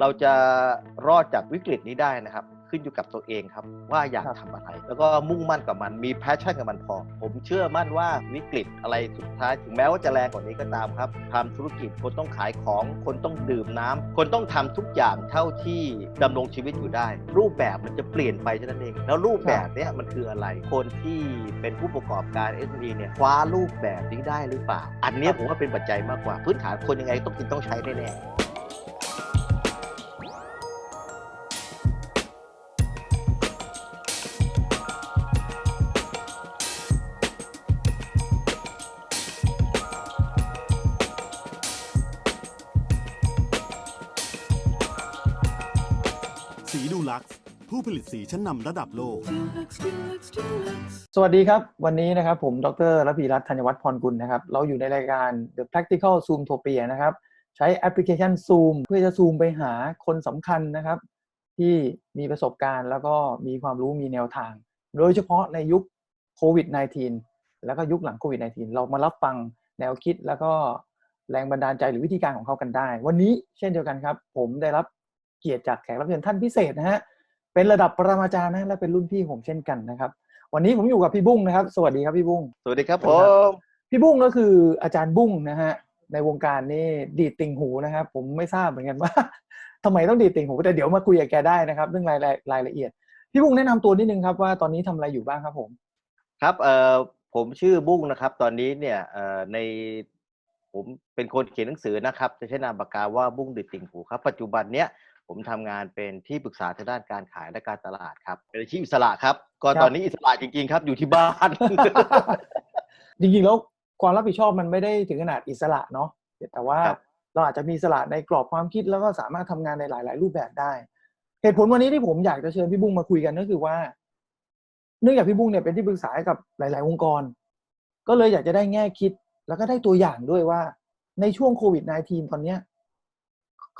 เราจะรอดจากวิกฤตนี้ได้นะครับ ขึ้นอยู่กับตัวเองครับ ว่าอยากครับทำอะไร แล้วก็มุ่งมั่นกับมันมีแพชชั่นกับมันพอ ผมเชื่อมั่นว่าวิกฤตอะไรสุดท้ายถึงแม้ว่าจะแรงกว่านี้ก็ตามครับทำธุรกิจคนต้องขายของคนต้องดื่มน้ำคนต้องทำทุกอย่างเท่าที่ดำรงชีวิตอยู่ได้ รูปแบบมันจะเปลี่ยนไปเท่านั้นเอง แล้วรูปแบบเนี้ยมันคืออะไร คนที่เป็นผู้ประกอบการ SME เนี่ยคว้ารูปแบบนี้ได้หรือเปล่า อันเนี้ยผมว่าเป็นปัจจัยมากกว่าพื้นฐานคนยังไงต้องกินต้องใช้แน่ๆ ดูลักซ์ผู้ผลิตสีชั้นนำระดับโลก สวัสดีครับ วันนี้นะครับผมดรระพีรัตน์ธัญวัฒน์พรกุลนะครับ เราอยู่ในรายการ The Practical Zoomtopia นะครับ ใช้แอปพลิเคชัน Zoom เพื่อจะซูมไปหาคนสำคัญนะครับ ที่มีประสบการณ์แล้วก็มีความรู้มีแนวทาง โดยเฉพาะในยุคโควิด -19 แล้วก็ยุคหลังโควิด -19 เรามารับฟังแนวคิดแล้วก็แรงบันดาลใจหรือวิธีการของเขากันได้ วันนี้เช่นเดียวกันครับ ผมได้รับ เกียรติจากแขกรับเชิญท่านพิเศษนะฮะเป็นระดับปรมาจารย์นะและเป็นรุ่นพี่ผมเช่นกันนะครับ วันนี้ผมอยู่กับพี่บุ้งนะครับ สวัสดีครับพี่บุ้งสวัสดีครับสผวัสดีครับมพี่บุ้งก็คืออาจารย์บุ้งนะฮะในวงการนี่ดีดติ่งหูนะครับ ผมไม่ทราบเหมือนกันว่าทำไมต้องดีดติ่งหูแต่เดี๋ยวมาคุยกับแกได้นะครับ เรื่องรายละรายละเอียด พี่บุ้งแนะนำตัวนิดนึงครับว่าตอนนี้ทำอะไรอยู่บ้างครับผม ครับเอ่อผมชื่อบุ้งนะครับ ตอนนี้เนี่ยเอ่อในผมเป็นคนเขียนหนังสือนะครับจะใช้นามปากกาว่าบุ้งดิดติ่งหูครับ ปัจจุบันเนี้ย ผมทำงานเป็นที่ปรึกษาทางด้านการขายและการตลาดครับเป็นอาชีพอิสระครับ ก็ครับตอนนี้อิสระจริงๆครับ อยู่ที่บ้าน จริงๆแล้วความรับผิดชอบมันไม่ได้ถึงขนาดอิสระเนาะแต่ว่าครับเราอาจจะมีอิสระในกรอบความคิดแล้วก็สามารถทำงานในหลาย ๆ รูปแบบได้ เหตุผลวันนี้ที่ผมอยากจะเชิญพี่บุ้งมาคุยกันก็คือว่า เนื่องจากพี่บุ้งเนี่ยเป็นที่ปรึกษาให้กับหลาย ๆ องค์กร ก็เลยอยากจะได้แง่คิด แล้วก็ได้ตัวอย่างด้วยว่า ในช่วงโควิด -19 ตอนเนี้ย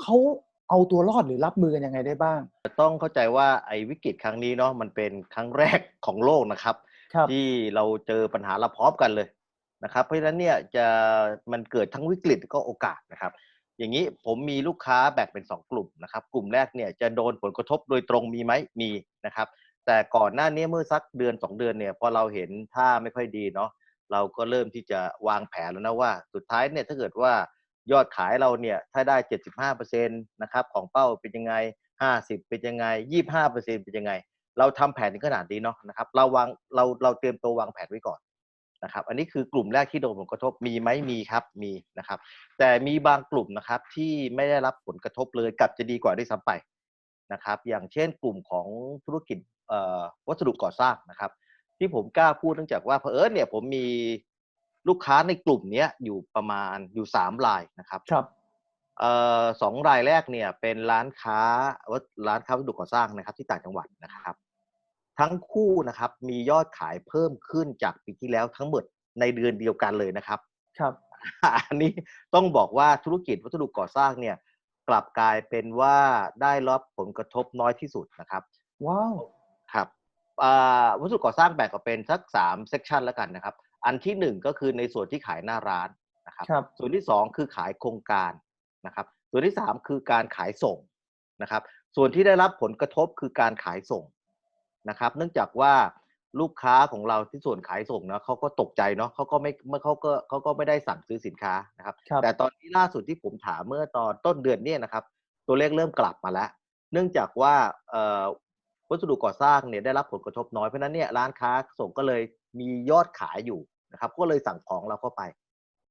เขา เอาตัวรอดหรือรับมือกันยังไงได้บ้าง ต้องเข้าใจว่าไอ้วิกฤตครั้งนี้เนาะมันเป็นครั้งแรกของโลกนะครับครับที่เราเจอปัญหาเราพร้อมกันเลยนะครับ เพราะฉะนั้นเนี่ยจะมันเกิดทั้งวิกฤตก็โอกาสนะครับ อย่างนี้ผมมีลูกค้าแบ่งเป็น 2 กลุ่มนะครับ กลุ่มแรกเนี่ยจะโดนผลกระทบโดยตรงมีไหมมีนะครับ แต่ก่อนหน้านี้เมื่อสักเดือน 2 เดือนเนี่ยพอเราเห็นท่าไม่ค่อยดีเนาะเราก็เริ่มที่จะวางแผนแล้วนะว่า สุดท้ายเนี่ยถ้าเกิดว่า ยอดขายเราเนี่ยถ้าได้ 75%นะครับของเป้าเป็นยังไง 50 เป็นยังไง 25%เป็นยังไง เราทำแผนถึงขนาดนี้เนาะนะครับเราวางเราเราเตรียมตัววางแผนไว้ก่อนนะครับอันนี้คือกลุ่มแรกที่โดนผลกระทบมีไหมมีครับมีนะครับ แต่มีบางกลุ่มนะครับที่ไม่ได้รับผลกระทบเลยกลับจะดีกว่าได้ซ้ำไปนะครับ อย่างเช่นกลุ่มของธุรกิจวัสดุก่อสร้างนะครับ ที่ผมกล้าพูดเนื่องจากว่าเพอเอิญเนี่ยผมมี ลูกค้าในกลุ่มเนี้ยอยู่ประมาณอยู่สามรายนะครับครับเอ่อสองรายแรกเนี่ยเป็นร้านค้าวัสร้านค้าวัสดุก่อสร้างนะครับ ที่ต่างจังหวัดนะครับ ทั้งคู่นะครับมียอดขายเพิ่มขึ้นจากปีที่แล้วทั้งหมดในเดือนเดียวกันเลยนะครับ ครับ อันนี้ต้องบอกว่าธุรกิจวัสดุก่อสร้างเนี่ย กลับกลายเป็นว่าได้รับผลกระทบน้อยที่สุดนะครับ ว้าว ครับอ่าวัสดุก่อสร้างแบ่งออกเป็นสักสามเซกชันแล้วกันนะครับ อันที่หนึ่งก็คือในส่วนที่ขายหน้าร้านนะครับครับ ส่วนที่สองคือขายโครงการนะครับ ส่วนที่สามคือการขายส่งนะครับ ส่วนที่ได้รับผลกระทบคือการขายส่งนะครับ เนื่องจากว่าลูกค้าของเราที่ส่วนขายส่งเนาะเขาก็ตกใจเนาะเขาก็ไม่เมื่อเขาก็เขาก็ไม่ได้สั่งซื้อสินค้านะครับครับแต่ตอนนี้ล่าสุดที่ผมถามเมื่อตอนต้นเดือนเนี่ยนะครับ ตัวเลขเริ่มกลับมาแล้ว เนื่องจากว่าเอ่อวัสดุก่อสร้างเนี่ยได้รับผลกระทบน้อยเพราะฉะนั้นเนี่ยร้านค้าส่งก็เลย มียอดขายอยู่นะครับก็เลยสั่งของเราเข้าไป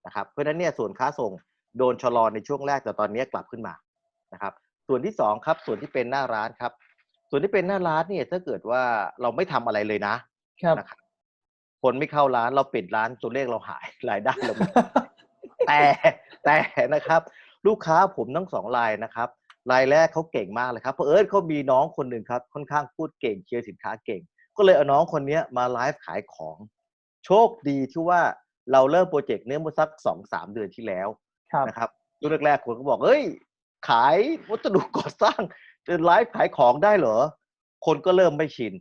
นะครับเพราะฉะนั้นเนี่ยส่วนค้าส่งโดนชะลอในช่วงแรกแต่ตอนนี้กลับขึ้นมานะครับส่วนที่สองครับส่วนที่เป็นหน้าร้านครับ ส่วนที่เป็นหน้าร้านเนี่ยถ้าเกิดว่าเราไม่ทำอะไรเลยนะครับนะครับคนไม่เข้าร้านเราปิดร้านตัวเลขเราหายรายได้เราไม่แต่แต่นะครับ ลูกค้าผมทั้งสองรายนะครับรายแรกเขาเก่งมากเลยครับเพราะเอิญเขามีน้องคนหนึ่งครับค่อนข้างพูดเก่งเชียร์สินค้าเก่ง ก็เลยเอาน้องคนเนี้ยมาไลฟ์ขายของ โชคดีที่ว่าเราเริ่มโปรเจกต์เนี้ยเมื่อสักสองสามเดือนที่แล้วครับนะครับยุคแรกๆคนก็บอกเฮ้ย ขายวัสดุก่อสร้างจะไลฟ์ขายของได้เหรอ คนก็เริ่มไม่ชิน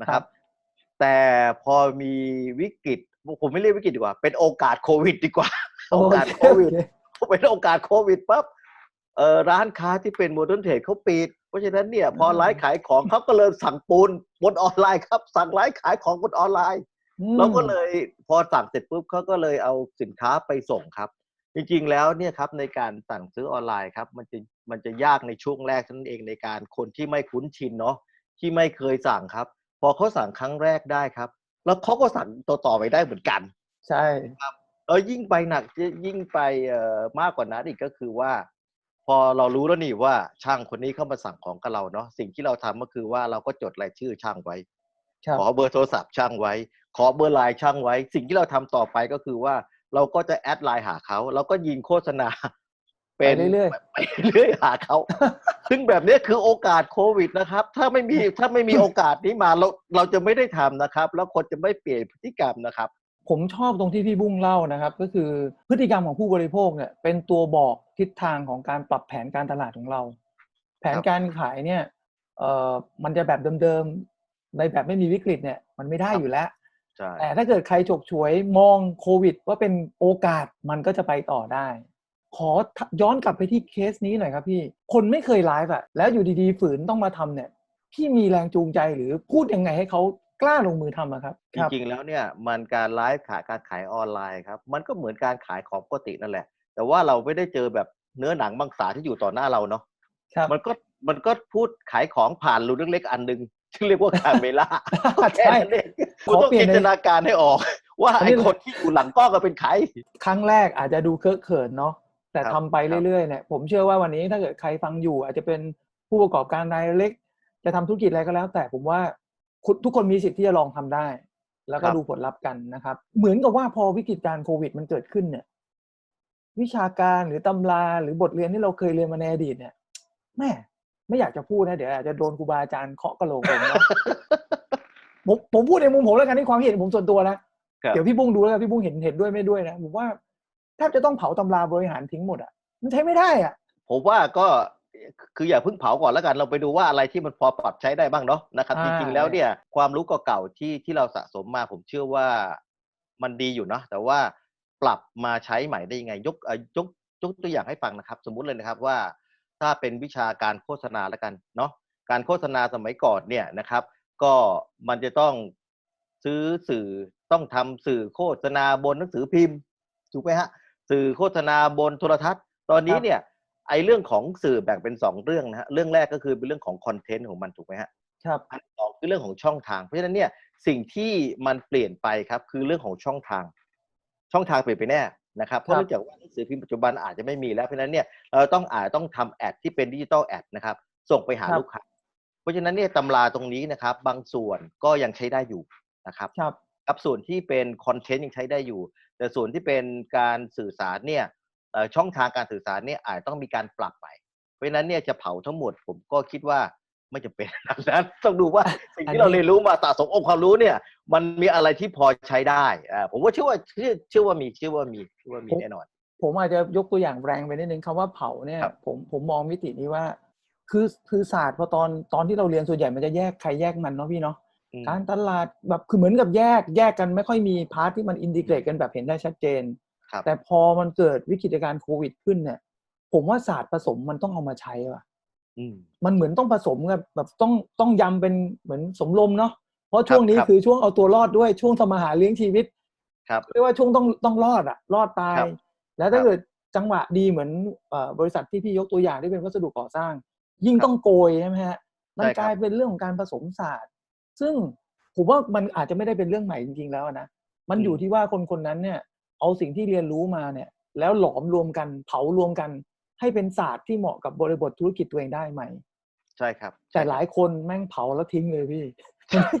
นะครับ แต่พอมีวิกฤตผมไม่เรียกวิกฤตดีกว่า เป็นโอกาสโควิด ดีกว่า โอกาสโควิดโอเคพอเป็นโอกาสโควิดปั๊บเอ่อ ร้านค้าที่เป็นโมเดิร์นเทรดเขาปิด เพราะฉะนั้นเนี่ยพอไลฟ์ขายของเขาก็เลยสั่งปูนบนออนไลน์ครับ สั่งไลฟ์ขายของบนออนไลน์อืมเราก็เลยพอสั่งเสร็จปุ๊บเขาก็เลยเอาสินค้าไปส่งครับ จริงๆแล้วเนี่ยครับในการสั่งซื้อออนไลน์ครับ มันจะมันจะยากในช่วงแรกเท่านั้นเองในการคนที่ไม่คุ้นชินเนาะที่ไม่เคยสั่งครับ พอเขาสั่งครั้งแรกได้ครับ แล้วเขาก็สั่งต่อๆไปได้เหมือนกัน ใช่เออยิ่งไปหนักยิ่งไปเอ่อมากกว่านั้นอีกก็คือว่า พอเรารู้แล้วนี่ว่าช่างคนนี้เข้ามาสั่งของกับเราเนาะสิ่งที่เราทำก็คือว่าเราก็จดรายชื่อช่างไว้ครับขอเบอร์โทรศัพท์ช่างไว้ ขอเบอร์ไลน์ช่างไว้ สิ่งที่เราทำต่อไปก็คือว่าเราก็จะแอดไลน์หาเขาแล้วก็ยิงโฆษณาไปเรื่อยไปเรื่อยหาเขาซึ่งแบบนี้คือโอกาสโควิดนะครับ ถ้าไม่มีถ้าไม่มีโอกาสนี้มาเราเราจะไม่ได้ทำนะครับ แล้วคนจะไม่เปลี่ยนพฤติกรรมนะครับ ผมชอบตรงที่พี่บุ้งเล่านะครับ ก็คือพฤติกรรมของผู้บริโภคเนี่ยเป็นตัวบอกทิศทางของการปรับแผนการตลาดของเรา แผนการขายเนี่ยเอ่อมันจะแบบเดิมๆในแบบไม่มีวิกฤตเนี่ยมันไม่ได้ครับอยู่แล้วใช่แต่ถ้าเกิดใครฉกฉวยมองโควิด ว่าเป็นโอกาสมันก็จะไปต่อได้ ขอย้อนกลับไปที่เคสนี้หน่อยครับพี่ คนไม่เคยไลฟ์อะแล้วอยู่ดีๆฝืนต้องมาทำเนี่ยพี่มีแรงจูงใจหรือพูดยังไงให้เขา กล้าลงมือทำอะครับจริงๆแล้วเนี่ยมันการไลฟ์ขายการขายออนไลน์ครับ มันก็เหมือนการขายของปกตินั่นแหละ แต่ว่าเราไม่ได้เจอแบบเนื้อหนังมังสาที่อยู่ต่อหน้าเราเนาะครับมันก็มันก็พูดขายของผ่านรูเล็กๆอันหนึ่งซึ่งเรียกว่าคาเมล่าใช่แค่นั้นเองขคุณอต้องเปลี่ยจินนในตนาการให้ออก ว่าอันไอ้นี้คนที่อยู่หลังกล้องก็เป็นใคร ครั้งแรกอาจจะดูเคอะเขินเนาะแต่ครับทำไปครับเรื่อยๆเนี่ยผมเชื่อว่าวันนี้ถ้าเกิดใครฟังอยู่ อาจจะเป็นผู้ประกอบการรายเล็ก จะทำธุรกิจอะไรก็แล้ว แต่ผมว่าคุณ ทุกคนมีสิทธิ์ที่จะลองทำได้ แล้วก็ดูผลลัพธ์กันนะครับ เหมือนกับว่าพอวิกฤตการณ์โควิดมันเกิดขึ้นเนี่ย วิชาการหรือตำราหรือบทเรียนที่เราเคยเรียนมาในอดีตเนี่ยแม่ไม่อยากจะพูดนะเดี๋ยวอาจจะโดนครูบาอาจารย์เคาะกระโหลกผมนะผมผมพูดในมุมผมแล้วกันที่ความเห็นผมส่วนตัวนะครับเดี๋ยวพี่บุ้งดูแล้วกันพี่บุ้งเห็นเห็นด้วยไม่ด้วยนะผมว่าแทบจะต้องเผาตำราบริหารทิ้งหมดอะมันใช้ไม่ได้อะผมว่าก็ คืออย่าเพิ่งเผาก่อนแล้วกันเราไปดูว่าอะไรที่มันพอปรับใช้ได้บ้างเนาะนะครับอ่าจริงๆแล้วเนี่ยความรู้เก่าๆที่ที่เราสะสมมาผมเชื่อว่ามันดีอยู่เนาะแต่ว่าปรับมาใช้ใหม่ได้ยังไง ยกเอ่อยกยกตัวอย่างให้ฟังนะครับ สมมุติเลยนะครับว่า ถ้าเป็นวิชาการโฆษณาแล้วกันเนาะการโฆษณาสมัยก่อนเนี่ยนะครับ ก็มันจะต้องซื้อสื่อต้องทำสื่อโฆษณาบนหนังสือพิมพ์ถูกไหมฮะสื่อโฆษณาบนโทรทัศน์ ตอนนี้ครับเนี่ย ไอ้เรื่องของสื่อแบ่งเป็นสองเรื่องนะฮะเรื่องแรกก็คือเป็นเรื่องของคอนเทนต์ของมันถูกไหมฮะครับอันที่สองคือเรื่องของช่องทาง เพราะฉะนั้นเนี่ยสิ่งที่มันเปลี่ยนไปครับ คือเรื่องของช่องทาง ช่องทางเปลี่ยนไปแน่นะครับเพราะครับเนื่องจากว่าหนังสือพิมพ์ปัจจุบันอาจจะไม่มีแล้วเพราะฉะนั้นเนี่ยเราต้องอาจต้องทำแอดที่เป็นดิจิตอลแอดนะครับส่งไปหาครับลูกค้าเพราะฉะนั้นเนี่ยตำราตรงนี้นะครับ บางส่วนก็ยังใช้ได้อยู่นะครับครับกับส่วนที่เป็นคอนเทนต์ยังใช้ได้อยู่ แต่ส่วนที่เป็นการสื่อสารเนี่ยเอ่อ ช่องทางการสื่อสารเนี่ยอาจต้องมีการปรับไป เพราะฉะนั้นเนี่ยจะเผาทั้งหมดผมก็คิดว่าไม่จะเป็นขนาดนั้นต้องดูว่าสิ่งอันที่นี้เราเรียนรู้มาสะสมองค์ความรู้เนี่ย มันมีอะไรที่พอใช้ได้อ่าผมว่าเชื่อว่าเชื่อเชื่อว่ามีเชื่อว่ามีเชื่อว่ามีแน่นอน ผมอาจจะยกตัวอย่างแรงไปนิดนึงคำว่าเผาเนี่ยครับผมผมมองมิตินี้ว่า คือคือศาสตร์พอตอนตอนที่เราเรียนส่วนใหญ่มันจะแยกใครแยกมันเนาะพี่เนาะอืมการตลาดแบบคือเหมือนกับแยกแยกกันไม่ค่อยมีพาร์ทที่มันอินดิเกรตกันแบบเห็นได้ชัดเจนครับ แต่พอมันเกิดวิกฤตการณ์โควิดขึ้นเนี่ย ผมว่าศาสตร์ผสมมันต้องเอามาใช้ว่ะอืมมันเหมือนต้องผสมกับแบบต้องต้องยำเป็นเหมือนสมลมเนาะเพราะช่วงนี้ครับคือช่วงเอาตัวรอดด้วยช่วงทำมาหาเลี้ยงชีวิต ครับเรียกว่าช่วงต้องต้องรอดอะรอดตายครับแล้วถ้าครับเกิดจังหวะดีเหมือนเอ่อบริษัทที่พี่ยกตัวอย่างที่เป็นวัสดุก่อสร้าง ยิ่งครับต้องโกยใช่ไหมฮะมันใช่ครับกลายเป็นเรื่องของการผสมศาสตร์ ซึ่งผมว่ามันอาจจะไม่ได้เป็นเรื่องใหม่จริงๆแล้วนะมันอยู่ที่ว่าคนคนนั้นเนี่ย เอาสิ่งที่เรียนรู้มาเนี่ย แล้วหลอมรวมกันเผารวมกัน ให้เป็นศาสตร์ที่เหมาะกับบริบทธุรกิจตัวเองได้ไหมใช่ครับ แต่ใช่ครับหลายคนแม่งเผาแล้วทิ้งเลยพี่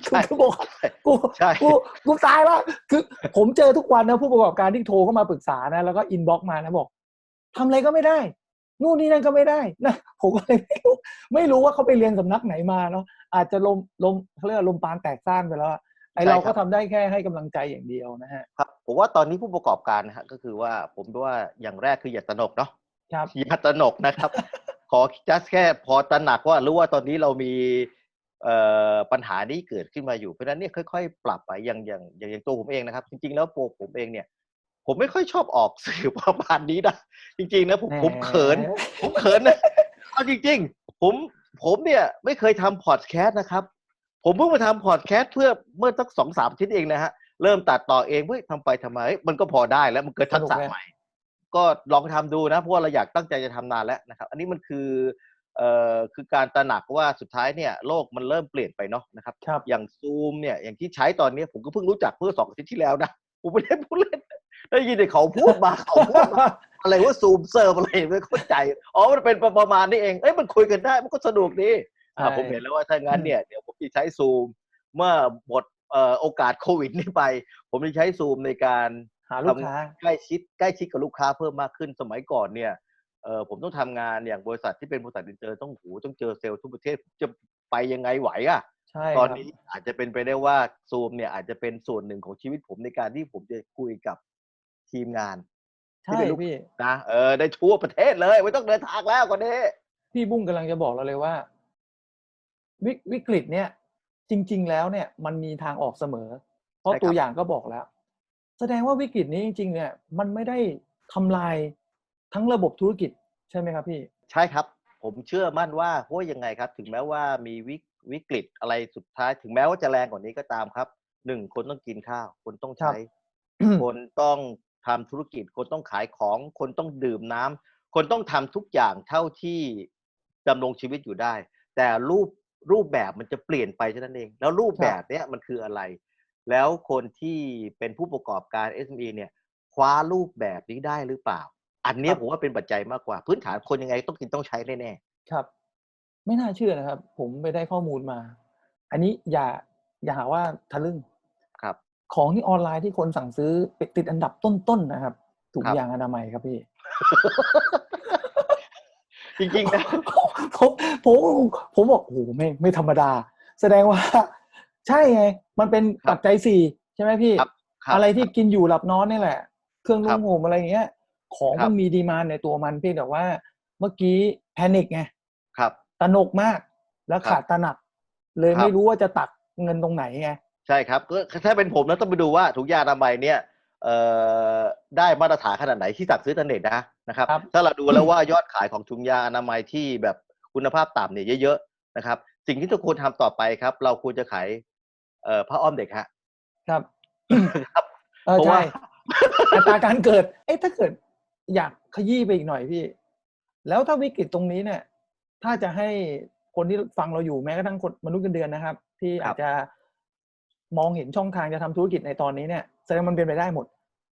ใช่คือบอกว่ากูใช่กูกูตายแล้วคือ ผมเจอทุกวันนะผู้ประกอบการที่โทรเข้ามาปรึกษานะ แล้วก็อินบ็อกมานะบอกทำอะไรก็ไม่ได้นู่นนี่นั่นก็ไม่ได้นะผมก็เลยไม่รู้ไม่รู้ว่าเขาไปเรียนสำนักไหนมาเนาะอาจจะลมลมเขาเรียกว่าลมปานแตกซ่านไปแล้วอะไอใช่เราครัก็บทำได้แค่ให้กำลังใจอย่างเดียวนะฮะครับ ผมว่าตอนนี้ผู้ประกอบการนะฮะก็คือว่าผมว่าอย่างแรกคืออย่าตระหนกเนาะครับอย่าตระหนกนะครับ ขอ just แค่พอตระหนักว่ารู้ว่าตอนนี้เรามีเอ่อปัญหานี้เกิดขึ้นมาอยู่เพราะฉะนั้นเนี่ยค่อยๆ ปรับไปอย่างอย่างอย่างอย่างตัวผมเองนะครับ จริงๆ แล้วตัวผมเองเนี่ย ผมไม่ค่อยชอบออกสื่อประมาณนี้นะจริงๆนะผมแหมผมเขิน ผมเขินนะเอาจริง ๆ ผมผมเนี่ยไม่เคยทำพอดแคสต์นะครับ ผมเพิ่งมาทำพอดแคสต์เพื่อเมื่อสักสองสามอาทิตย์เองนะฮะ เริ่มตัดต่อเองเฮ้ยทำไปทำไมเฮ้ยมันก็พอได้แล้วมันเกิดทักษะสนุกไหมใหม่ ก็ลองทำดูนะเพราะว่าเราอยากตั้งใจจะทำนานแล้วนะครับ อันนี้มันคือเอ่อคือการตระหนักว่าสุดท้ายเนี่ยโลกมันเริ่มเปลี่ยนไปเนาะนะครับครับอย่างซูมเนี่ยอย่างที่ใช้ตอนนี้ผมก็เพิ่งรู้จักเมื่อสองอาทิตย์ที่แล้วนะผมไม่ได้พูดเล่นได้ยินแต่เขาพูดมาเขาพูดมาอะไรว่าซูมเซิร์ฟอะไรไม่เข้าใจอ๋อมันเป็นประมาณนี้เองเอ้ยมันคุยกันได้มันก็สนุกดีอ่าใช่ผมเห็นแล้วว่าถ้างั้นเนี่ยเดี๋ยวผมจะใช้ซูมเมื่อหมดเอ่อ โอกาสโควิดนี้ไป ผมจะใช้ซูมในการหาลูกค้าใกล้ชิดใกล้ชิดกับลูกค้าเพิ่มมากขึ้นสมัยก่อนเนี่ยเออผมต้องทำงานอย่างบริษัทที่เป็นบริษัทอินเตอร์ต้องหูต้องเจอเซลล์ทุกประเทศจะไปยังไงไหวอะใช่ตอนครับนี้อาจจะเป็นไปได้ว่าซูมเนี่ยอาจจะเป็นส่วนหนึ่งของชีวิตผมในการที่ผมจะคุยกับทีมงานที่ใช่เป็นลูกพี่นะเออได้ทั่วประเทศเลย ไม่ต้องเดินทางแล้วกว่านี้พี่บุ้งกำลังจะบอกเราเลยว่า วิวิกฤตเนี่ย จริง ๆ แล้วเนี่ยมันมีทางออกเสมอ เพราะใช่ครับ ตัวอย่างก็บอกแล้ว แสดงว่าวิกฤตนี้จริง ๆ เนี่ย มันไม่ได้ทำลายทั้งระบบธุรกิจใช่ไหมครับพี่ ใช่ครับ ผมเชื่อมั่นว่าเพราะว่ายังไงครับ ถึงแม้ว่ามีวิกวิกฤตอะไรสุดท้าย ถึงแม้ว่าจะแรงกว่านี้ก็ตามครับหนึ่งคนต้องกินข้าว คนต้องครับใช้คนต้องทำธุรกิจ คนต้องขายของ คนต้องดื่มน้ำคนต้องทำทุกอย่างเท่าที่ดำรงชีวิตอยู่ได้ แต่รูป รูปแบบมันจะเปลี่ยนไปเท่านั้นเอง แล้วรูปแบบเนี้ยมันคืออะไร แล้วคนที่เป็นผู้ประกอบการ SME เนี่ยคว้ารูปแบบนี้ได้หรือเปล่า อันเนี้ยครับผมว่าเป็นปัจจัยมากกว่า พื้นฐานคนยังไงต้องกินต้องใช้แน่ครับ ไม่น่าเชื่อนะครับ ผมไปได้ข้อมูลมา อันนี้อย่าอย่าหาว่าทะลึ่งๆครับ ของที่ออนไลน์ที่คนสั่งซื้อติดอันดับต้นๆนะครับถุงครับยางอนามัยครับพี่ จริงๆนะผมผมผมบอกโอ้โหไม่ไม่ธรรมดา แสดงว่า ใช่ไง มันเป็นครับปัจจัยสี่ใช่ไหมพี่ครับคบอะไรที่กินอยู่หลับนอนนี่แหละ เครื่องครันุ่บงห่มอะไรอย่างเงี้ย ของครัมับนมีดีมานในตัวมันเพียงแต่ว่า เมื่อกี้แพนิคไงครับตระหนกมากแล้วครับขาดตระหนัก เลยครับไม่รู้ว่าจะตักเงินตรงไหนไงใช่ครับก็ถ้าเป็นผมนะต้องไปดูว่าถุงยางอนามัยเนี่ยเอ่อ ได้มาตรฐานขนาดไหนที่สั่งซื้ออินเทอร์เน็ตนะนะครับครับถ้าเราดูแล้วว่ายอดขายของถุงยางอนามัยที่แบบคุณภาพต่ำเนี่ยเยอะๆนะครับ สิ่งที่ทุกคนทำต่อไปครับ เราควรจะขายเอ่อผ้าอ้อมเด็กฮะครับครับเออเพราะใช่ว่าอัตราการเกิด เอ๊ะถ้าเกิดอยากขยี้ไปอีกหน่อยพี่ แล้วถ้าวิกฤตตรงนี้เนี่ย ถ้าจะให้คนที่ฟังเราอยู่แม้กระทั่งคนมนุษย์เงินเดือนนะครับ ที่ครัอาบจจะมองเห็นช่องทางจะทำธุรกิจในตอนนี้เนี่ยแสดงมันเป็นไปได้หมด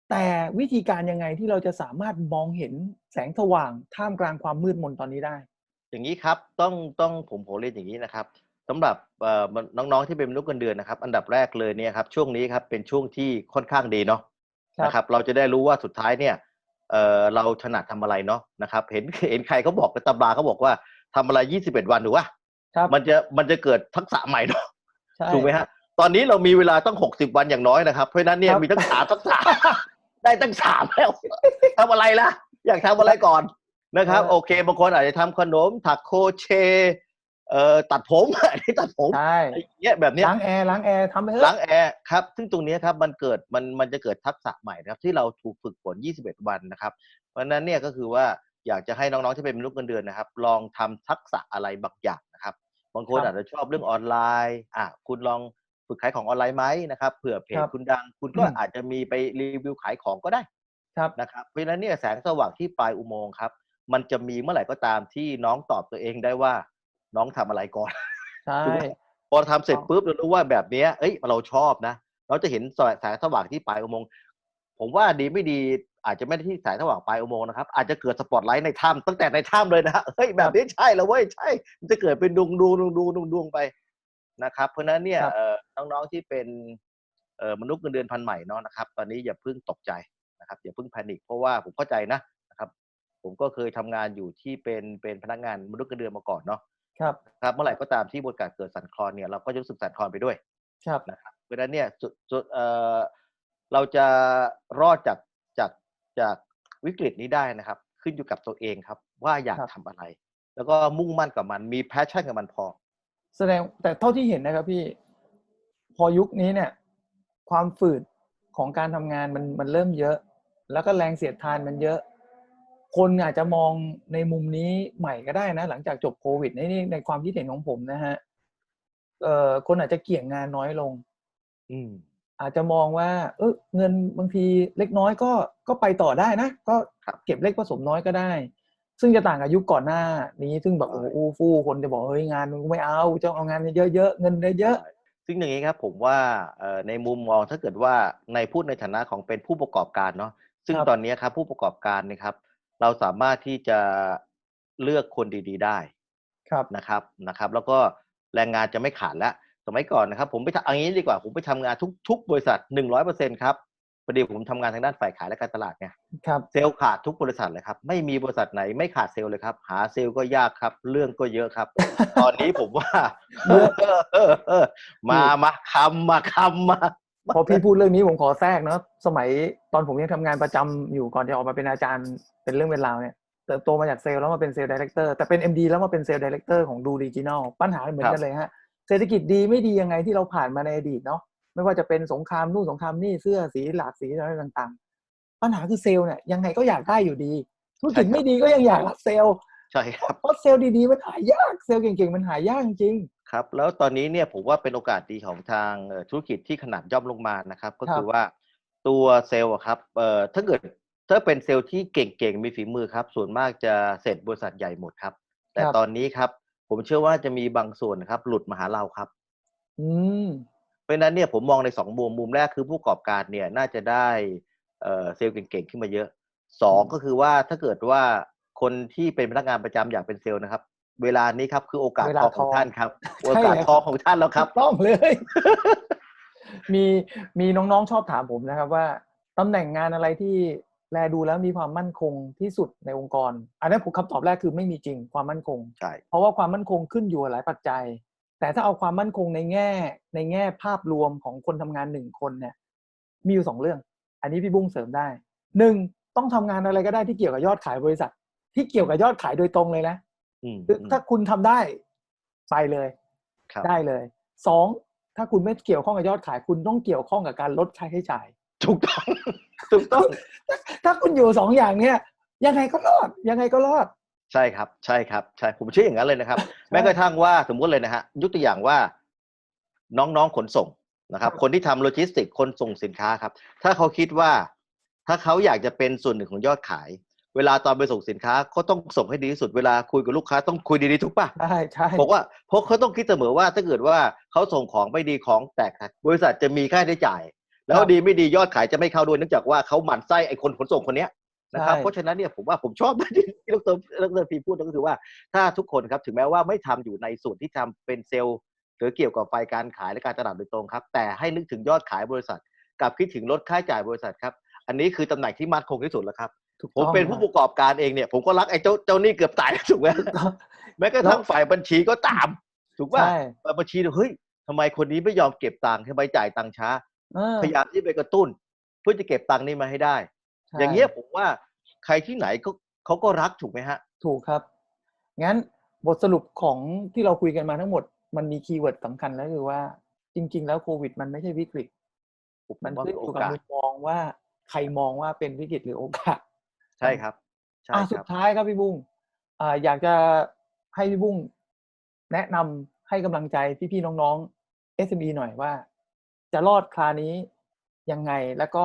แต่วิธีการยังไงที่เราจะสามารถมองเห็นแสงสว่างท่ามกลางความมืดมนตอนนี้ได้ อย่างนี้ครับต้องต้องผมผมเรียนอย่างนี้นะครับสำหรับเอ่อน้องๆที่เป็นมนุษย์เงินเดือนนะครับ อันดับแรกเลยเนี่ยครับช่วงนี้ครับเป็นช่วงที่ค่อนข้างดีเนาะครับนะครับ เราจะได้รู้ว่าสุดท้ายเนี่ยเอ่อเราถนัดทำอะไรเนาะนะครับ เห็นเห็นใครเขาบอกในตำราเขาบอกว่าทำอะไร 21 วันถูกปะครับมันจะมันจะเกิดทักษะใหม่เนาะใช่ถูกไหมฮะตอนนี้เรามีเวลาตั้ง 60 วันอย่างน้อยนะครับเพราะฉะนั้นเนี่ยครับมีตั้งสามทักษะ ได้ตั้งสามแล้วทำอะไรล่ะ อยากทำอะไรก่อนนะครับ โอเคบางคนอาจจะทำขนมถักโครเชต์เอ่อตัดผมอันนี้ตัดผมใช่ไอ้เงี้ยแบบเนี้ยล้างแอร์ล้างแอร์ทำไปเถอะล้างแอร์ครับ ซึ่งตรงเนี้ยครับมันเกิดมันมันจะเกิดทักษะใหม่นะครับ ที่เราถูกฝึกฝน 21 วันนะครับ เพราะฉะนั้นเนี่ยก็คือว่าอยากจะให้น้องๆที่เป็นมนุษย์เงินเดือนนะครับ ลองทำทักษะอะไรบางอย่างนะครับ บางคนครับอาจจะชอบเรื่องออนไลน์อะคุณลอง ฝึกขายของออนไลน์ไหมนะครับเผื่อเพจครับคุณดัง คุณก็อืมอาจจะมีไปรีวิวขายของก็ได้ครับนะครับเพราะฉะนั้นเนี่ยแสงสว่างที่ปลายอุโมงค์ครับ มันจะมีเมื่อไหร่ก็ตามที่น้องตอบตัวเองได้ว่า น้องทำอะไรก่อนใช่ถูกไหมพอทำเสร็จปุ๊บเรารู้ว่าแบบเนี้ยเอ้ยเราชอบนะ เราจะเห็นแสงสว่างที่ปลายอุโมงค์ผมว่าดีไม่ดีอาจจะไม่ได้ที่แสงสว่างปลายอุโมงค์นะครับ อาจจะเกิดสปอตไลท์ในถ้ำตั้งแต่ในถ้ำเลยนะฮะเฮ้ยแบบนี้ใช่แล้วเว้ยใช่ มันจะเกิดเป็นดวงดวงดวงดวงดวงดวงไปนะครับ เพราะฉะนั้นเนี่ยครับเอ่อ น้องๆที่เป็นเอ่อมนุษย์เงินเดือนพันใหม่เนาะนะครับ ตอนนี้อย่าเพิ่งตกใจนะครับอย่าเพิ่งแพนิคเพราะว่าผมเข้าใจนะนะครับ ผมก็เคยทำงานอยู่ที่เป็นเป็นพนักงานมนุษย์เงินเดือนมาก่อนเนาะครับครับเมื่อไหร่ก็ตามที่บทการเกิดสั่นคลอนเนี่ยเราก็จะรู้สึกสั่นคลอนไปด้วยครับนะครับเพราะฉะนั้นเนี่ยจุดจุดเอ่อเราจะรอดจากจากจากวิกฤตนี้ได้นะครับ ขึ้นอยู่กับตัวเองครับ ว่าอยากครับทำอะไร แล้วก็มุ่งมั่นกับมันมีแพชชั่นกับมันพอ แสดงแต่เท่าที่เห็นนะครับพี่ พอยุคนี้เนี่ยความฝืดของการทำงานมันมันเริ่มเยอะ แล้วก็แรงเสียดทานมันเยอะ คนอาจจะมองในมุมนี้ใหม่ก็ได้นะ หลังจากจบโควิดในนี่ในความคิดเห็นของผมนะฮะเอ่อคนอาจจะเกี่ยงงานน้อยลง อืม อาจจะมองว่า เออเงินบางทีเล็กน้อยก็ก็ไปต่อได้นะ ก็ครับเก็บเล็กผสมน้อยก็ได้ ซึ่งจะต่างกับยุคก่อนหน้านี้ซึ่งแบบใช่โอ้โหอู้ฟู่คนจะบอกเฮ้ยงานมึงไม่เอาจะเอางานเยอะๆเงินเยอะใช่ ซึ่งอย่างนี้ครับผมว่าเอ่อในมุมมองถ้าเกิดว่าในพูดในฐานะของเป็นผู้ประกอบการเนาะซึ่งครับตอนนี้ครับผู้ประกอบการเนะครับ เราสามารถที่จะเลือกคนดี ๆ ได้ๆครับนะครับนะครับ แล้วก็แรงงานจะไม่ขาดแล้วสมัยก่อนนะครับ ผมไปทำเอันนี้ดีกว่าผมไปทำงานทุกทุกบริษัทหนึ่งร้อยเปอร์เซ็นครับ พอดีผมทำงานทางด้านฝ่ายขายและการตลาดเนี่ยครับเซลล์ขาดทุกบริษัทเลยครับ ไม่มีบริษัทไหนไม่ขาดเซลล์เลยครับ หาเซลล์ก็ยากครับ เรื่องก็เยอะครับ ตอนนี้ผมว่าเยอะมามาคำมาคำมาพอพี่พูดเรื่องนี้ผมขอแทรกเนาะสมัยตอนผมยังทำงานประจำอยู่ก่อนจะออกมาเป็นอาจารย์เป็นเรื่องเป็นราวเนี่ยเติบโตมาจากเซลล์แล้วมาเป็นเซลล์ดีเลกเตอร์แต่เป็น MD แล้วมาเป็นเซลล์ดีเลกเตอร์ของดูดิจิ n น l ปัญหาเหมือนกันเลยฮะเศรษฐกิจดีไม่ดียังไงที่เราผ่านมาในอดีตเนาะ ไม่ว่าจะเป็นสงครามนู่นสงครามนี่เสื้อสีหลากสีอะไรต่างๆ ปัญหาคือเซลล์เนี่ยยังไงก็อยากได้อยู่ดี ธุรกิจไม่ดีก็ยังอยากรับเซลล์ใช่ครับเพราะเซลล์ดีๆมันหายากเซลล์เก่งๆมันหายากจริงครับแล้วตอนนี้เนี่ยผมว่าเป็นโอกาสดีของทางเอ่อธุรกิจที่ขนาดย่อมลงมานะครับ ก็ครับคือว่าตัวเซลล์อะครับเอ่อถ้าเกิดถ้าเป็นเซลล์ที่เก่งๆมีฝีมือครับ ส่วนมากจะเสร็จบริษัทใหญ่หมดครับ แต่ครับตอนนี้ครับ ผมเชื่อว่าจะมีบางส่วนนะครับ หลุดมาหาเราครับ อืม เพราะฉะนั้นเนี่ยผมมองในสองมุมมุมแรกคือผู้ประกอบการเนี่ยน่าจะได้เอ่อเซลล์เก่งๆขึ้นมาเยอะสองอืมก็คือว่าถ้าเกิดว่าคนที่เป็นพนักงานประจำอยากเป็นเซลล์นะครับ เวลานี้ครับคือโอกาสเวลาทองของทองท่านครับใช่โอกาสแล้วทองของท่านแล้วครับถูกต้องเลย มีมีน้องๆชอบถามผมนะครับ ว่าตำแหน่งงานอะไรที่แลดูแล้วมีความมั่นคงที่สุดในองค์กร อันนั้นผมคำตอบแรกคือไม่มีจริงความมั่นคงใช่เพราะว่าความมั่นคงขึ้นอยู่กับหลายปัจจัย แต่ถ้าเอาความมั่นคงในแง่ ในแง่ภาพรวมของคนทำงานหนึ่งคนเนี่ย มีอยู่สองเรื่อง อันนี้พี่บุ้งเสริมได้หนึ่งต้องทำงานอะไรก็ได้ที่เกี่ยวกับยอดขายบริษัท ที่เกี่ยวกับยอดขายโดยตรงเลยนะอืมคืออืมถ้าคุณทำได้ไปเลยครับได้เลยสองถ้าคุณไม่เกี่ยวข้องกับยอดขาย คุณต้องเกี่ยวข้องกับการลดค่าใช้จ่ายถูกต้องถูกต้อง ถ้าคุณอยู่สองอย่างเนี้ยยังไงก็รอดยังไงก็รอด ใช่ครับ ใช่ครับ ใช่ ผมเชื่ออย่างนั้นเลยนะครับ แม้กระทั่งว่าสมมติเลยนะฮะ ยกตัวอย่างว่า น้องๆขนส่งนะครับครับ คนที่ทำโลจิสติก คนส่งสินค้าครับ ถ้าเขาคิดว่า ถ้าเขาอยากจะเป็นส่วนหนึ่งของยอดขาย เวลาตอนไปส่งสินค้าก็ต้องส่งให้ดีที่สุด เวลาคุยกับลูกค้าต้องคุยดีๆทุกป่ะ ใช่ใช่บอกว่าเพราะเขาต้องคิดเสมอว่าถ้าเกิดว่าเขาส่งของไม่ดีของแตกหักบริษัทจะมีค่าใช้จ่าย แล้วดีไม่ดียอดขายจะไม่เข้าด้วยเนื่องจากว่าเขาหมั่นไส้ไอ้คนขนส่งคนเนี้ย นะครับเพราะฉะนั้นเนี่ยผมว่าผมชอบที่ที่ดรดรพีพูดก็คือว่าถ้าทุกคนครับถึงแม้ว่าไม่ทำอยู่ในส่วนที่ทำเป็นเซลล์ หรือเกี่ยวกับไฟการขายและการตลาดโดยตรงครับ แต่ให้นึกถึงยอดขายบริษัท กับคิดถึงลดค่าใช้จ่ายบริษัทครับ อันนี้คือตำแหน่งที่มั่นคงที่สุดแล้วครับถูกผมต้องเป็นผู้ประกอบการเองเนี่ยผมก็รักไอ้เจ้าเจ้าหนี้เกือบตายถูกไหมแม้กระทั่งฝ่ายบัญชีก็ตาม ถูกป่ะใช่ฝ่ายบัญชีเนี่ยเฮ้ยทำไมคนนี้ไม่ยอมเก็บตังค์ทำไมจ่ายตังค์ช้าเออพยายามที่ไปกระตุ้น เพื่อจะเก็บตังค์นี้มาให้ได้ใช่ อย่างเงี้ยผมว่าใครที่ไหนก็เขาก็รักถูกไหมฮะ ถูกครับ งั้นบทสรุปของที่เราคุยกันมาทั้งหมด มันมีคีย์เวิร์ดสำคัญแล้วคือว่า จริง ๆ แล้วโควิด มันไม่ใช่วิกฤตผมมันว่าขึ้เป็นนอโอยู่กับกาสมุมมองว่าใครมองว่าเป็นวิกฤตหรือโอกาส ใช่ครับใช่อะคสุรัดบท้ายครับพี่บุ้งอ่าอยากจะให้พี่บุ้งแนะนำให้กำลังใจพี่ๆน้องๆ SME หน่อยว่า จะรอดคราวนี้ยังไงแล้วก็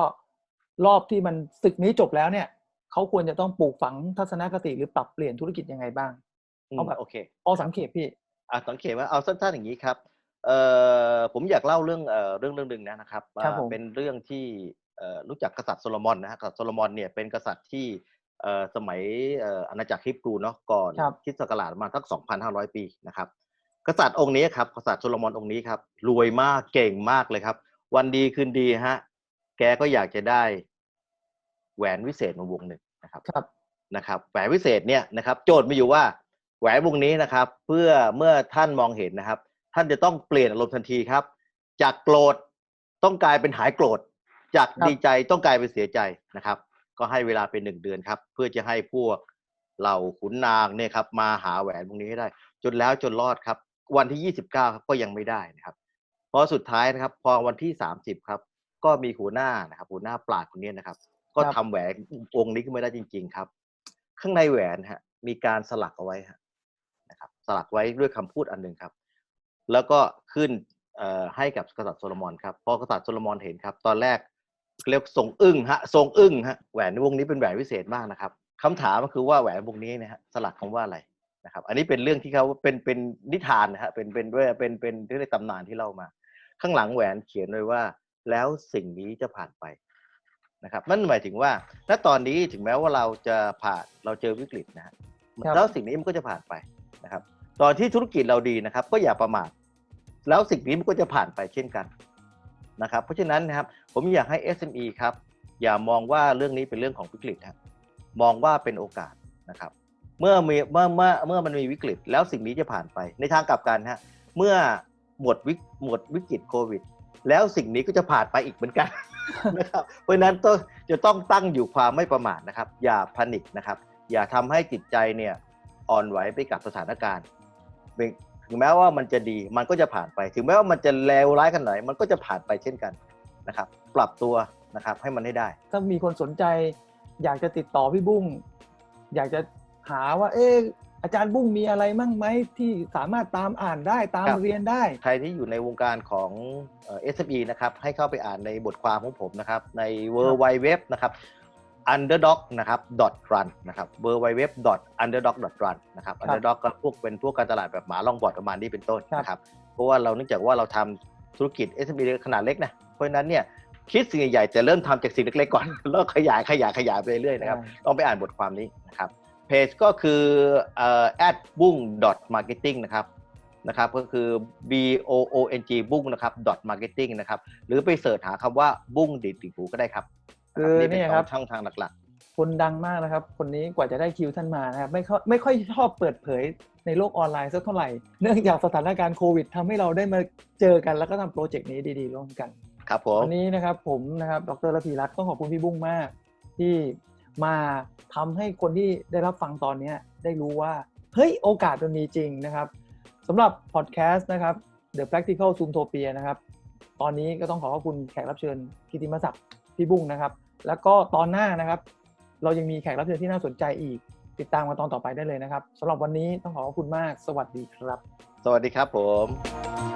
รอบที่มันศึกนี้จบแล้วเนี่ยเขาควรจะต้องปลูกฝังทัศนคติหรือปรับเปลี่ยนธุรกิจยังไงบ้างอืมเอาแบบโอเคพอสังเกตพี่อะสังเกตว่าเอาสั้นๆอย่างนี้ครับเอ่อผมอยากเล่าเรื่องเอ่อเรื่องเรื่องหนึ่งนะครับครับว่าผมเป็นเรื่องที่เอ่อรู้จักกษัตริย์โซโลมอนนะฮะกษัตริย์โซโลมอนเนี่ยเป็นกษัตริย์ที่เอ่อสมัยเอ่ออาณาจักรฮิบรูเนาะก่อนครับคริดศักราชประมาณสัก2,500 ปีนะครับกษัตริย์องค์นี้ครับกษัตริย์โซโลมอนองค์นี้ครับรวยมากเก่งมากเลยครับ วันดีคืนดีฮะ แกก็อยากจะได้แหวนวิเศษมาวงหนึ่งนะครับครับนะครับ แหวนวิเศษเนี่ยนะครับ โจทย์มีอยู่ว่าแหวนวงนี้นะครับ เพื่อเมื่อท่านมองเห็นนะครับ ท่านจะต้องเปลี่ยนอารมณ์ทันทีครับ จากโกรธต้องกลายเป็นหายโกรธ จากครับดีใจต้องกลายเป็นเสียใจนะครับ ก็ให้เวลาเป็นหนึ่งเดือนครับ เพื่อจะให้พวกเหล่าขุนนางเนี่ยครับ มาหาแหวนวงนี้ให้ได้ จนแล้วจนรอดครับ วันที่29ครับก็ยังไม่ได้นะครับ เพราะสุดท้ายนะครับ พอวันที่30ครับ ก็มีหัวหน้านะครับหัวหน้าปราดคนนี้นะครับ ก็ครับทำแหวนวงนี้ขึ้นมาได้จริง ๆ ครับ ข้างในแหวนฮะ มีการสลักเอาไว้ฮะนะครับ สลักไว้ด้วยคำพูดอันหนึ่งครับ แล้วก็ขึ้นเอ่อให้กับกษัตริย์โซโลมอนครับพอกษัตริย์โซโลมอนเห็นครับ ตอนแรกเรียกทรงอึ้งฮะทรงอึ้งฮะแหวนวงนี้เป็นแหวนวิเศษมากนะครับคำถามก็คือว่าแหวนวงนี้เนะฮะสลักคำว่าอะไรนะครับ อันนี้เป็นเรื่องที่เขาเป็นเป็นนิทานนะฮะเป็นเป็นด้วยเป็นเป็นเรื่องตำนานที่เล่ามา ข้างหลังแหวนเขียนไว้ว่า แล้วสิ่งนี้จะผ่านไปนะครับนั่นหมายถึงว่าณตอนนี้ถึงแม้ว่าเราจะผ่านเราเจอวิกฤตนะฮะครับแล้วสิ่งนี้มันก็จะผ่านไปนะครับ ตอนที่ธุรกิจเราดีนะครับ ก็อย่าประมาทแล้วสิ่งนี้มันก็จะผ่านไปเช่นกันนะครับ เพราะฉะนั้นนะครับผมอยากให้ SME ครับอย่ามองว่าเรื่องนี้เป็นเรื่องของวิกฤตครับมองว่าเป็นโอกาสนะครับ เมื่อมีเมื่อเมื่อเมื่อมันมีวิกฤต แล้วสิ่งนี้จะผ่านไปในทางกลับกันฮะเมื่อหมดวิกหมดวิกฤตโควิด แล้วสิ่งนี้ก็จะผ่านไปอีกเหมือนกันนะครับเพราะนั้นต้องจะต้องตั้งอยู่ความไม่ประมาทนะครับ อย่าพนิคนะครับ อย่าทำให้จิตใจเนี่ยอ่อนไหวไปกับสถานการณ์ถึงแม้ว่ามันจะดีมันก็จะผ่านไป ถึงแม้ว่ามันจะเลวร้ายขนาดไหนมันก็จะผ่านไปเช่นกันนะครับ ปรับตัวนะครับให้มันให้ได้ ถ้ามีคนสนใจ อยากจะติดต่อพี่บุ้งอยากจะหาว่า เออ อาจารย์บุ้งมีอะไรมั่งไหมที่สามารถตามอ่านได้ตามครับ เรียนได้ ใครที่อยู่ในวงการของเอ่อ SME นะครับ ให้เข้าไปอ่านในบทความของผมนะครับ ใน w w w นะครับ underdog นะครับ run นะครับ w w w underdog run นะครับครับ underdog ก็พวกเป็นพวกการตลาดแบบหมาล่องบอดประมาณนี้เป็นต้นครับนะครับ เพราะว่าเราเนื่องจากว่าเราทำธุรกิจ SME ขนาดเล็กนะ เพราะฉะนั้นเนี่ยคิดสิ่งใหญ่ๆแต่เริ่มทำจากสิ่งเล็กๆก่อน แล้วขยายขยายขยายไปเรื่อยๆนะครับต้องไปอ่านบทความนี้นะครับ เพจก็คือเอ่อ at bung dot marketing นะครับนะครับก็คือ b o o n g บุ้งนะครับ dot marketing นะครับ หรือไปเสิร์ชหาคำว่าบุ้งดิดติหูก็ได้ครับคือนี่เป็นเนี่ยสครัอบงช่องทางหลักคนดังมากนะครับ คนนี้กว่าจะได้คิวท่านมานะครับไม่ค่อยไม่ค่อยชอบเปิดเผยในโลกออนไลน์สักเท่าไหร่ เนื่องจากสถานการณ์โควิดทำให้เราได้มาเจอกันแล้วก็ทำโปรเจกต์นี้ดีๆ ร่วมกันๆครับผมวันนี้นะครับผมนะครับ ดรระพีรัตน์ต้องขอบคุณพี่บุ้งมาก ที่ มาทำให้คนที่ได้รับฟังตอนนี้ได้รู้ว่า เฮ้ย โอกาสมันมีจริงนะครับสำหรับพอดแคสต์นะครับ The Practical Zoomtopia นะครับ ตอนนี้ก็ต้องขอขอบคุณแขกรับเชิญกิติมศักดิ์พี่บุ้งนะครับ แล้วก็ตอนหน้านะครับ เรายังมีแขกรับเชิญที่น่าสนใจอีก ติดตามกันตอนต่อไปได้เลยนะครับสำหรับวันนี้ต้องขอขอบคุณมาก สวัสดีครับ สวัสดีครับผม